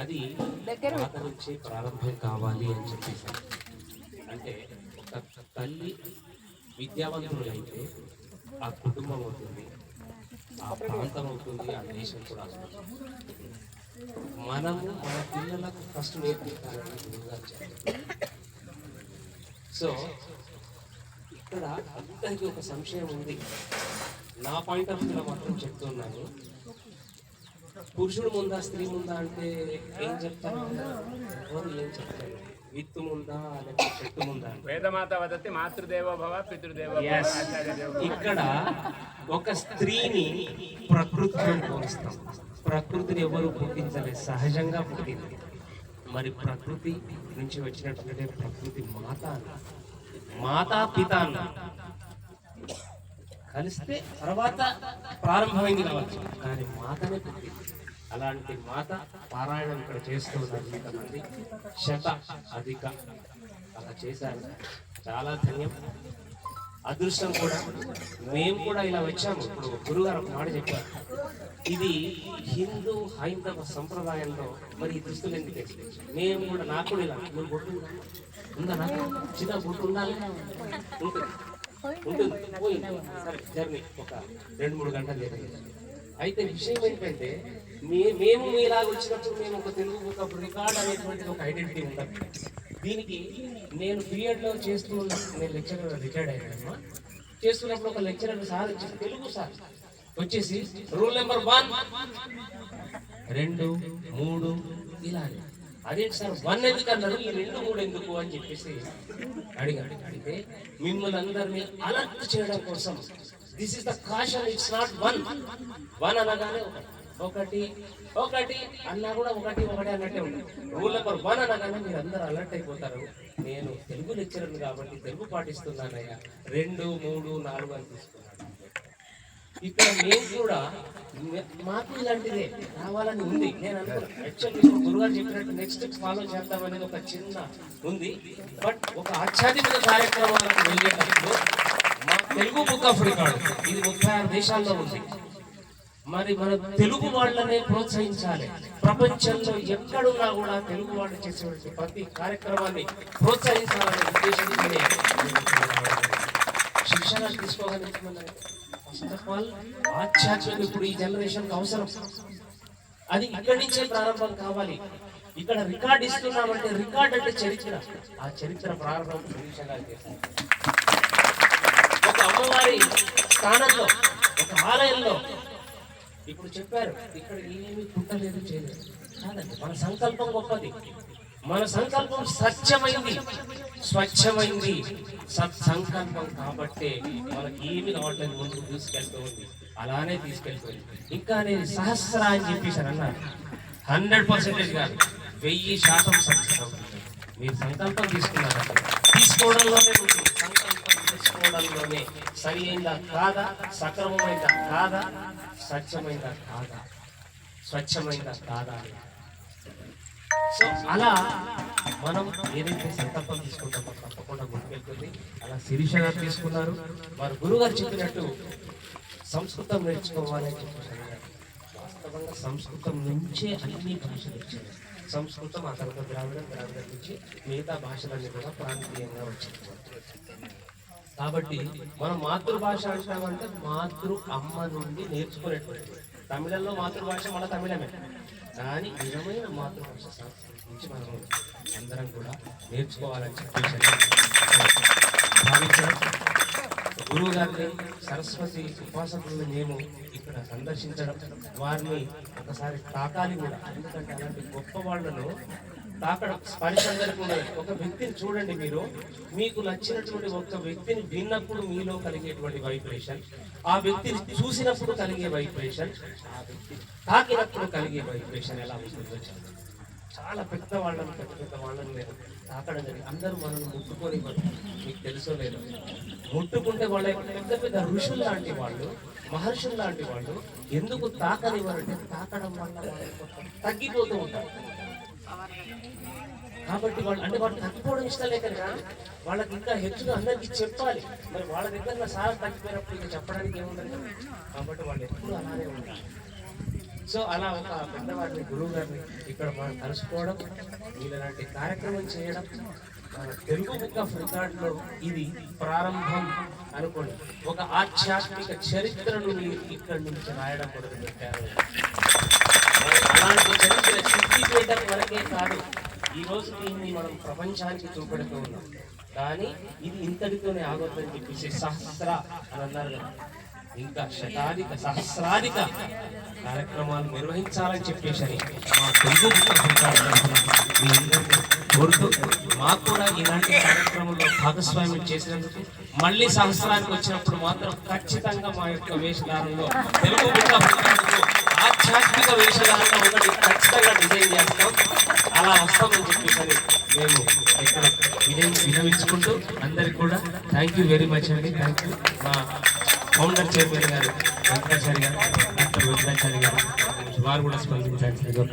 అది మాత నుంచి ప్రారంభం కావాలి అని చెప్పేసి. అంటే ఒక తల్లి విద్యావంతులైతే ఆ కుటుంబం అవుతుంది ఆ ప్రాంతం అవుతుంది ఆ దేశం కూడా అవుతుంది. మనము మన పిల్లలకు ఫస్ట్ నేర్పించాలని చెప్పారు. సో ఇక్కడ అందరికీ ఒక సంశయం ఉంది. నా పాయింట్ ఆఫ్ వ్యూలో మాత్రం చెప్తున్నాను. పురుషుడు ముందా స్త్రీ ముందా అంటే ఏం చెప్తారు? ఎవరు ఏం చెప్తారు? విత్తు ముందా లేకపోతే చెట్టు ముందా వేదమాత వదతి మాతృదేవో భవ పితృదేవో. ఇక్కడ ఒక స్త్రీని ప్రకృతితో పోలిస్తాం ప్రకృతిని ఎవరు పుట్టించలేదు? సహజంగా పుట్టింది. మరి ప్రకృతి నుంచి వచ్చినటువంటి ప్రకృతి మాత. మాతా పిత కలిస్తే తర్వాత ప్రారంభమైంది కావచ్చు. కానీ మాతనే పుట్టింది. అలాంటి మాత పారాయణం ఇక్కడ చేస్తూ ఉన్నారు ఇంతమంది. శత అధిక అలా చేశారు. చాలా ధన్యం. అదృష్టం కూడా. మేము కూడా ఇలా వచ్చాము. ఇప్పుడు గురుగారు ఒక మాట చెప్పారు. ఇది హిందూ హైందవ సంప్రదాయంలో మరి ఈ దుస్తులు ఎందుకు మేము కూడా నాకు కూడా ఇలా మీరు బొట్టు ఉందా? ఉందా నాకు? చిన్న బొట్టు ఉండాలి ఉంటుంది ఉంటుంది పోయింది సరే జర్నీ. ఒక రెండు మూడు గంటలు జరిగింది అయితే విషయం ఏంటంటే మే మేము మీలాగా వచ్చినప్పుడు మేము ఒక తెలుగు ఒక రికార్డ్ అనేటువంటిది ఒక ఐడెంటిటీ ఉంటుంది. దీనికి నేను బీఎడ్లో చేస్తూ నేను లెక్చరర్ రిటైర్డ్ అయ్యానమ్మా చేస్తున్నప్పుడు ఒక లెక్చరర్ సార్ వచ్చేసి తెలుగు సార్ వచ్చేసి రూల్ నెంబర్ వన్ రెండు మూడు ఇలా అదేంటి సార్ వన్ ఎందుకు అన్నారు ఈ రెండు మూడు ఎందుకు అని చెప్పేసి అడిగాడు అడిగితే మిమ్మల్ని అందరినీ అలర్ట్ చేయడం కోసం this is the caution it's not one one అనగానే ఒకటి. ఒకటి అన్నా కూడా ఒకటి ఒకటి అన్నట్టే ఉంది రూల్ నెంబర్ వన్ అనగానే మీరు అందరూ అలర్ట్ అయిపోతారు. నేను తెలుగు లెక్చరర్ కాబట్టి తెలుగు పాటిస్తున్నానయ్యా. రెండు మూడు నాలుగు అని తీసుకున్నాను. ఇక్కడ మేము కూడా మాకు ఇలాంటిదే రావాలని ఉంది. నేను అనుకున్నాను గురుగారు చెప్పినట్టు నెక్స్ట్ ఫాలో చేద్దాం అనేది ఒక చిన్న ఉంది. బట్ ఒక ఆధ్యాత్మిక కార్యక్రమాలకు వెళ్ళేటప్పుడు తెలుగు బుక్ ఆఫ్ రికార్డు ఇది ముప్పై ఆరు దేశాల్లో ఉంది. మరి మన తెలుగు వాళ్ళనే ప్రోత్సహించాలి. ప్రపంచంలో ఎక్కడున్నా కూడా తెలుగు వాళ్ళు చేసేటువంటి ప్రతి కార్యక్రమాన్ని ప్రోత్సహించాలనే ఉద్దేశంతోనే శిక్షణ తీసుకోగలుగుతున్నారు ఫస్ట్ ఆఫ్ ఆల్ ఆధ్యాత్మిక ఇప్పుడు ఈ జనరేషన్ అవసరం. అది ఇక్కడి నుంచే ప్రారంభం కావాలి. ఇక్కడ రికార్డ్ ఇస్తున్నామంటే రికార్డ్ అంటే చరిత్ర. ఆ చరిత్ర ప్రారంభం శిక్షణ అమ్మవారి స్థానంలో ఒక ఆలయంలో. ఇప్పుడు చెప్పారు ఇక్కడ ఏమీ పుట్టలేదు చేయలేదు. కాదండి మన సంకల్పం గొప్పది. మన సంకల్పం సత్యమైంది. స్వచ్ఛమైంది. సత్సంకల్పం కాబట్టే మనకి ఏమి కావట్లేదు ముందుకు తీసుకెళ్తూ ఉంది. అలానే తీసుకెళ్తుంది ఇంకా నేను సహస్ర అని చెప్పేసి అన్నారు. హండ్రెడ్ పర్సెంటేజ్ కాదు. వెయ్యి శాతం సక్సెస్ అవుతుంది మీరు సంకల్పం తీసుకున్నారు తీసుకోవడంలోనే ఉంటుంది. తీసుకోవడంలోనే సరి అయిందా కాదా సక్రమమైందా కాదా స్వచ్ఛమైందా కాదా? స్వచ్ఛమైందా కాదా సో అలా మనం ఏదైతే సంకల్పం తీసుకుంటామో తప్పకుండా ముందుకెళ్తుంది అలా శిరీష గారు తీసుకున్నారు. వారు గురుగారు చెప్పినట్టు సంస్కృతం నేర్చుకోవాలని చెప్పారు వాస్తవంగా సంస్కృతం నుంచే అన్ని భాషలు వచ్చాయి. సంస్కృతం ఆ తర్వాత ద్రావిడ నుంచి మిగతా భాషలన్నీ కూడా ప్రాంతీయంగా వచ్చింది కాబట్టి మనం మాతృభాష అంటామంటే మాతృ అమ్మ నుండి నేర్చుకునేటువంటి తమిళంలో మాతృభాష మన తమిళమే. కానీ నిజమైన మాతృభాష సంస్కృతి నుంచి మనం అందరం కూడా నేర్చుకోవాలని చెప్పేసి భావించడం గురువు గారిని సరస్వతి ఉపాసకులను మేము ఇక్కడ సందర్శించడం వారిని ఒకసారి తాకాలి కూడా. ఎందుకంటే అలాంటి గొప్ప వాళ్ళను తాకడం స్పర్శ అందరికీ ఉండదు ఒక వ్యక్తిని చూడండి మీరు. మీకు నచ్చినటువంటి ఒక వ్యక్తిని విన్నప్పుడు మీలో కలిగేటువంటి వైబ్రేషన్ ఆ వ్యక్తిని చూసినప్పుడు కలిగే వైబ్రేషన్ ఆ వ్యక్తి తాకినప్పుడు కలిగే వైబ్రేషన్ ఎలా ఉంటుందో చాలా పెద్ద వాళ్ళని పెద్ద పెద్ద వాళ్ళని లేదు తాకడం జరిగింది. అందరూ మనల్ని ముట్టుకొని మీకు తెలుసో లేదు. ముట్టుకుంటే వాళ్ళ పెద్ద పెద్ద ఋషులు లాంటి వాళ్ళు మహర్షులు లాంటి వాళ్ళు ఎందుకు తాకనివ్వరంటే తాకడం వల్ల తగ్గిపోతూ ఉంటారు. కాబట్టి వాళ్ళు అంటే వాళ్ళు తగ్గిపోవడం ఇష్టం లేక వాళ్ళకి ఇంకా హెచ్చుగా అందరికీ చెప్పాలి. మరి వాళ్ళ దగ్గర సార్ తగ్గిపోయినప్పుడు ఇంకా చెప్పడానికి ఏముండదు కాబట్టి వాళ్ళు ఎప్పుడు అలానే ఉంటారు సో అలా ఒక పెద్దవాడిని గురువు గారిని ఇక్కడ మనం కలుసుకోవడం ఇలాంటి కార్యక్రమం చేయడం మన తెలుగు బుక్ ఆఫ్ రికార్డులో ఇది ప్రారంభం అనుకోండి. ఒక ఆధ్యాత్మిక చరిత్రను మీరు ఇక్కడి నుంచి రాయడం మొదలు పెట్టారు అలాంటి చరిత్ర సిద్ధిపేట కాదు. ఈ రోజు దీన్ని మనం ప్రపంచానికి చూపెడుతూ ఉన్నాం. కానీ ఇది ఇంతటితోనే ఆగొద్దని చెప్పేసి సహస్ర అని అన్నారు కదా. ఇంకా శతాధిక సహస్రాధిక కార్యక్రమాలు నిర్వహించాలని చెప్పేసి మా తెలుగు మీ కోరుతూ మాకు కూడా ఇలాంటి కార్యక్రమంలో భాగస్వామ్యం చేసినందుకు మళ్ళీ సహస్రానికి వచ్చినప్పుడు మాత్రం ఖచ్చితంగా మా యొక్క వేషధారంలో తెలుగు బిడ్డ ఆధ్యాత్మిక వేషధారణ ఒకటి ఖచ్చితంగా డిజైన్ చేస్తాం. అలా వస్తామని చెప్పేసి మేము ఇక్కడ వినయ వినవించుకుంటూ అందరికి కూడా థ్యాంక్ యూ వెరీ మచ్ అండి. థ్యాంక్ యూ మా ఫౌండర్ చైర్మన్ గారు వెంకటాచారి గారు డాక్టర్ వెంకటాచారి గారు వారు కూడా స్పందించాల్సిందిగా